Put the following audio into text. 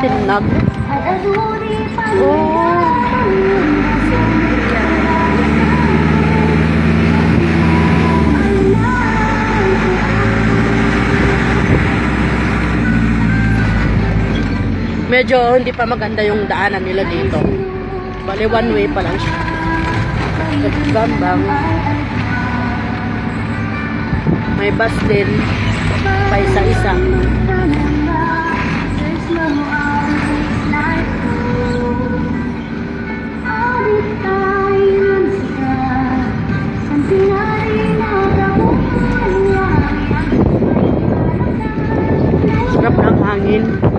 Tinunag. Medyo hindi pa maganda yung daanan nila dito. Bale, one way pa lang siya. Gambang. May bus din. Pa isa-isa. Sarap ng hangin.